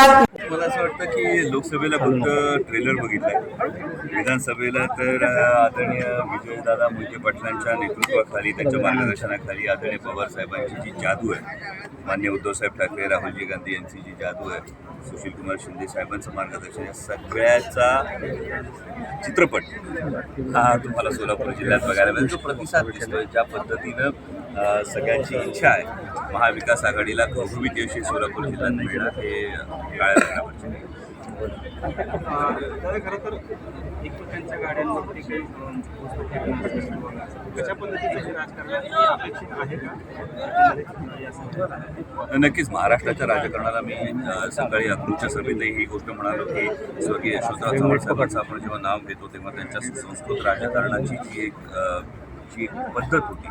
बात मला असं वाटतं की लोकसभेला फक्त ट्रेलर बघितलाय. विधानसभेला तर आदरणीय विजयदादा मोहिते पाटलांच्या नेतृत्वाखाली त्यांच्या मार्गदर्शनाखाली आदरणीय पवार साहेबांची जी जादू आहे मान्य उद्धवसाहेब ठाकरे राहुलजी गांधी यांची जी जादू आहे सुशील कुमार शिंदे साहेबांचं मार्गदर्शन या सगळ्याचा चित्रपट हा तुम्हाला सोलापूर जिल्ह्यात बघायला मिळेल जो प्रतिसाद दिसतोय ज्या पद्धतीनं सगळ्यांची इच्छा आहे. महाविकास आघाडीला घवघवीत यश सोलापूर जिल्ह्यात मिळणार हे काळ्या खरं तर एकमेकांच्या काही कशा पद्धतीचं राजकारण अपेक्षित आहे का? नक्कीच महाराष्ट्राच्या राजकारणाला मी सकाळी अक्रूच्या सभेतही ही गोष्ट म्हणालो की स्वर्गीय यशवंतराव चव्हाण साहेबांचं आपण जेव्हा नाव घेतो तेव्हा त्यांच्या सुसंस्कृत राजकारणाची जी एक जी एक पद्धत होती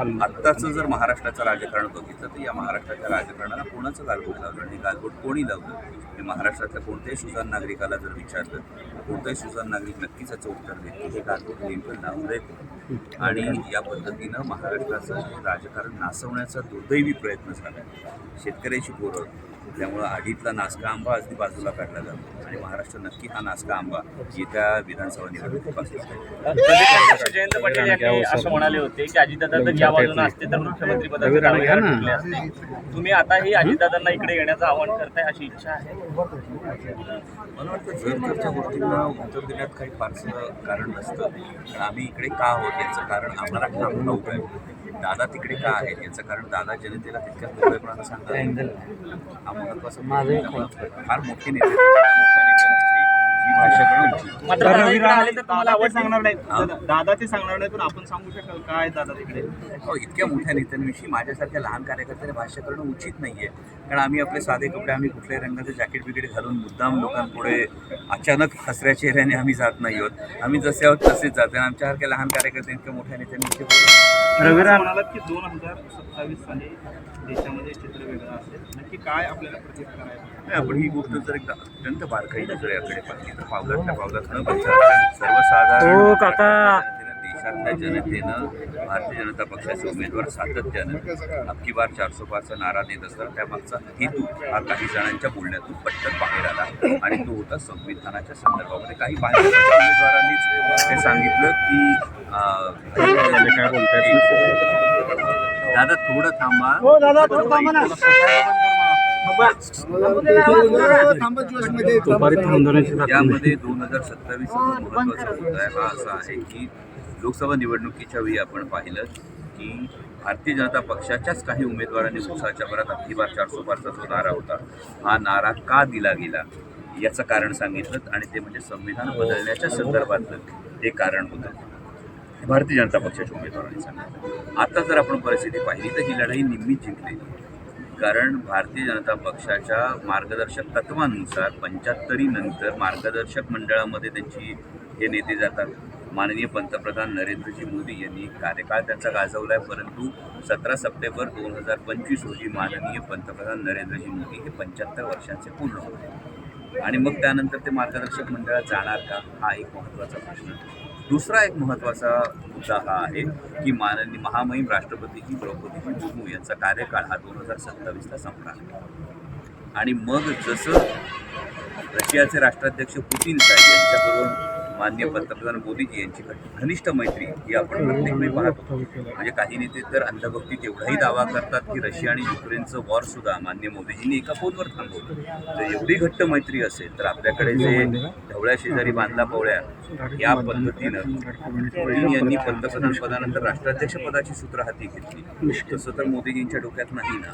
आत्ताचं जर महाराष्ट्राचं राजकारण बघितलं तर या महाराष्ट्राच्या राजकारणाला कोणाचं गालबोट लावलं आणि गालबोट कोणी लावलं? हे महाराष्ट्रातल्या कोणत्याही सुजाण नागरिकाला जर विचारलं कोणताही सुजाण नागरिक नक्कीच याचं उत्तर देतो हे गालबोट नेमकं लावलंय कोणी? आणि या पद्धतीनं महाराष्ट्राचं हे राजकारण नासवण्याचा दुर्दैवी प्रयत्न झाला. शेतकऱ्याची पोरं त्यामुळं आधीतला नासका आंबा अगदी बाजूला काढला जातो. आणि महाराष्ट्र नक्की हा नासका आंबा येत्या विधानसभा निवडणुकीपासून जयंत पाटील यांनी असं म्हणाले होते की अजितदादा जर या बाजूला असते तर मुख्यमंत्री पदाचे तुम्ही आताही अजितदादांना इकडे येण्याचं आवाहन करताय अशी इच्छा आहे. मला वाटतं जर तरच्या गोष्टींना उत्तर देण्यात काही फारसं कारण नसतं. पण आम्ही इकडे का आहोत याचं कारण आम्हाला ठाम ठाऊक आहे दादा तिकडे का आहेत? याचं कारण दादा जनतेला तितक्या मोकळेपणानं सांगतात. हा महत्त्वाचा फार मोठे नेते. मात्र दादा इकडे आले तर तुम्हाला आवड सांगणार नाही हा? दादा- दादा ते सांगणार नाही पण आपण सांगू शकाल काय दादा तिकडे. अहो, इतक्या मोठ्या नेत्यांविषयी माझ्यासारख्या लहान कार्यकर्त्याने भाष्य करणं उचित नाही आहे कारण आम्ही आपले साधे कपडे आम्ही कुठल्याही रंगाचे जॅकेट बिकेट घालून मुद्दाम लोकांपुढे अचानक हसऱ्या चेहऱ्याने आम्ही जात नाही आहोत. आम्ही जसे आहोत तसेच जातो आणि आमच्यासारख्या लहान कार्यकर्ते इतक्या मोठ्या नेत्यांविषयी बोलतात. रविराज म्हणालात की दोन हजार सत्तावीस साली देशामध्ये चित्र वेगळं असेल. नक्की काय आपल्याला प्रतीत करायचं आपण ही गोष्ट जर एकदा अत्यंत बारकाई नजरेकडे पाहिली तर पावलातल्या पावलात न बघता सर्वसाधारण हो, काका. देशातल्या जनतेनं भारतीय जनता पक्षाचे उमेदवार सातत्यानं अबकी बार चारसो पाचचा नारा देत असताना त्यामागचा हेतू हा काही जणांच्या बोलण्यातून पटकन बाहेर आला. आणि तो होता संविधानाच्या संदर्भामध्ये काही भाजपच्या उमेदवारांनीच हे सांगितलं की दादा थोडं थांबा. यामध्ये दोन हजार सत्तावीस महत्त्वाचा मुद्दा आहे हा असा आहे की लोकसभा निवडणुकीच्या वेळी आपण पाहिलं की भारतीय जनता पक्षाच्याच काही उमेदवारांनी उत्साहाच्या भरात अगदी बार चारसो पारचा जो नारा होता हा नारा का दिला गेला याचं कारण सांगितलं आणि ते म्हणजे संविधान बदलण्याच्या संदर्भातलं ते कारण होतं. भारतीय जनता पक्षाच्या उमेदवारांनी सांगितलं. आता जर आपण परिस्थिती पाहिली तर ही लढाई निम्मीच जिंकलेली कारण भारतीय जनता पक्षाच्या मार्गदर्शक तत्वानुसार पंच्याहत्तरीनंतर मार्गदर्शक मंडळामध्ये त्यांची हे नेते जातात. माननीय पंतप्रधान नरेंद्रजी मोदी यांनी कार्यकाळ त्यांचा गाजवला आहे परंतु सतरा सप्टेंबर दोन हजार पंचवीस रोजी माननीय पंतप्रधान नरेंद्रजी मोदी हे पंच्याहत्तर वर्षांचे पूर्ण होते. आणि मग त्यानंतर ते मार्गदर्शक मंडळात जाणार का? हा एक महत्त्वाचा प्रश्न. दुसरा एक महत्त्वाचा मुद्दा हा आहे की माननीय महामहिम राष्ट्रपतीजी द्रौपदीजी मुर्मू यांचा कार्यकाळ हा दोन हजार सत्तावीसला संपणार आणि मग जसं रशियाचे राष्ट्राध्यक्ष पुतीन साहेब यांच्याबरोबर मान्य पंतप्रधान मोदीजी यांची घनिष्ठ मैत्री ही आपण प्रत्येक वेळी पाहतो म्हणजे काही नेते तर अंधभक्ती जेवढाही दावा करतात की रशिया आणि युक्रेनचं वॉर सुद्धा मान्य मोदीजींनी एका फोनवर थांबवलं. जर एवढी घट्ट मैत्री असेल तर आपल्याकडे जे ढवळ्या शेजारी बांधला पवळ्या या पद्धतीनं पुतीन यांनी पंतप्रधान पदानंतर राष्ट्राध्यक्ष पदाची सूत्र हाती घेतली. तसं तर मोदीजींच्या डोक्यात नाही ना.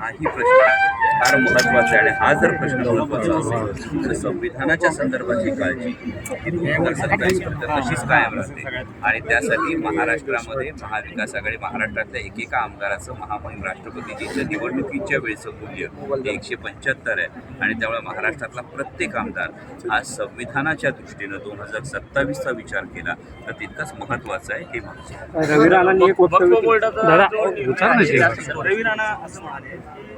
हाही प्रश्न फार महत्त्वाचा आहे. आणि हा जर प्रश्न महत्त्वाचा असेल तर संविधानाच्या संदर्भातली काळजी ही सत्तावीस पर्यंत तशीच कायम राहते. आणि त्यासाठी महाराष्ट्रामध्ये महाविकास आघाडी महाराष्ट्रातल्या एकेका आमदाराचं महामहिम राष्ट्रपतीजींच्या निवडणुकीच्या वेळचं मूल्य हे एकशे पंच्याहत्तर आहे. आणि त्यामुळे महाराष्ट्रातला प्रत्येक आमदार हा संविधानाच्या दृष्टीनं दोन हजार सत्तावीसचा विचार केला तर तितकाच महत्त्वाचा आहे हे मागचं रवी राणांनी एक वक्तव्य दादा विचार ना रवी राणा असं म्हणाले.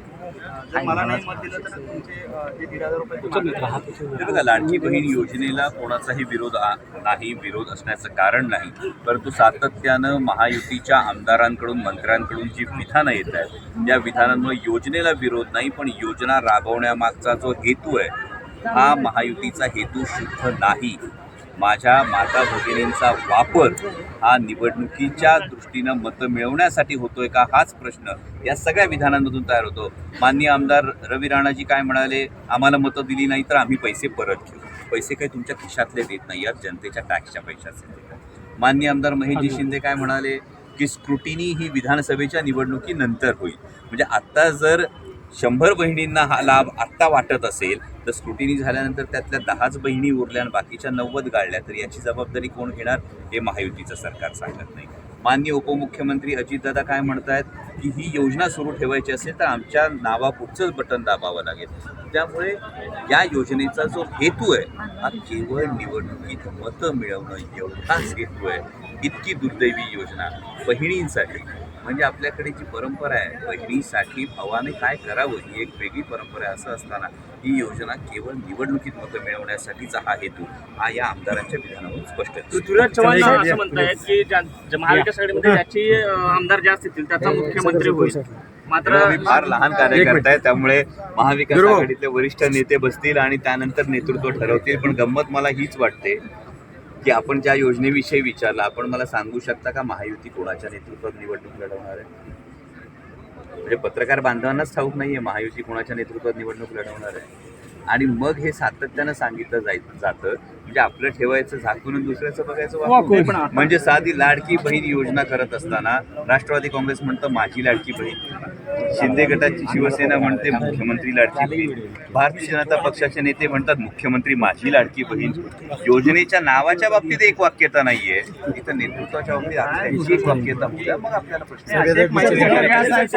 मला नाही मत दिलं तर तुमचे अ, जे दीड हजार रुपये ते मागे हे बघा लाडकी बहीण योजनेला कोणाचाही विरोध आ- नाही विरोध असण्याचं कारण नाही. परंतु सातत्यानं महायुतीच्या आमदारांकडून मंत्र्यांकडून जी विधानं येत आहेत त्या विधानांमुळे योजनेला विरोध नाही पण योजना राबवण्यामागचा जो हेतू आहे हा महायुतीचा हेतू शुद्ध नाही. माझ्या माता भगिनींचा वापर हा निवडणुकीच्या दृष्टीनं मतं मिळवण्यासाठी होतोय का हाच प्रश्न या सगळ्या विधानांमधून तयार होतो. माननीय आमदार रवी राणाजी काय म्हणाले? आम्हाला मतं दिली नाही तर आम्ही पैसे परत घेऊ. पैसे काही तुमच्या खिशातले देत नाही यात जनतेच्या टॅक्सच्या पैशाचे माननीय आमदार महेशजी शिंदे काय म्हणाले? की स्क्रुटिनी ही विधानसभेच्या निवडणुकीनंतर होईल. म्हणजे आत्ता जर शंभर बहिणींना हा लाभ आत्ता वाटत असेल तर स्क्रुटिनी झाल्यानंतर त्यातल्या दहाच बहिणी उरल्या आणि बाकीच्या नव्वद गाळल्या तर याची जबाबदारी कोण घेणार हे महायुतीचं सरकार सांगत नाही. माननीय उपमुख्यमंत्री अजितदादा काय म्हणतायत? की ही योजना सुरू ठेवायची असेल तर आमच्या नावापुढचंच बटन दाबावं लागेल. त्यामुळे या योजनेचा जो हेतू आहे हा केवळ निवडणुकीत मतं मिळवणं एवढाच हेतू आहे. इतकी दुर्दैवी योजना बहिणींसाठी. म्हणजे आपल्याकडे जी परंपरा आहे बहिणीसाठी भावाने काय करावं ही एक वेगळी परंपरा आहे. असं असताना ही योजना केवळ निवडणुकीत मतं मिळवण्यासाठीचा हा हेतू हा या आमदारांच्या विधानावरून स्पष्ट आहे. पृथ्वीराज चव्हाण असं म्हणतायत की महाविकास आघाडीमध्ये ज्याची आमदार जास्त येतील त्याचा मुख्यमंत्री होईल. मात्र फार लहान कार्यकर्ता आहे त्यामुळे महाविकास आघाडीतले वरिष्ठ नेते बसतील आणि त्यानंतर नेतृत्व ठरवतील पण गंमत मला हीच वाटते की आपण ज्या योजनेविषयी विचारलं आपण मला सांगू शकता का महायुती कोणाच्या नेतृत्वात निवडणूक लढवणार आहे? म्हणजे पत्रकार बांधवांनाच ठाऊक नाहीये महायुती कोणाच्या नेतृत्वात निवडणूक लढवणार आहे. आणि मग हे सातत्यानं सांगितलं जाय जातं. म्हणजे आपलं ठेवायचं झाकून दुसऱ्याचं बघायचं. म्हणजे साधी लाडकी बहीण योजना करत असताना राष्ट्रवादी काँग्रेस म्हणतं माझी लाडकी बहीण. शिंदे गटाची शिवसेना म्हणते मुख्यमंत्री लाडकी बहीण. भारतीय जनता पक्षाचे नेते म्हणतात मुख्यमंत्री माझी लाडकी बहीण. योजनेच्या नावाच्या बाबतीत एक वाक्यता नाहीये. इथं नेतृत्वाच्या बाबतीत एक वाक्यता मग आपल्याला प्रश्न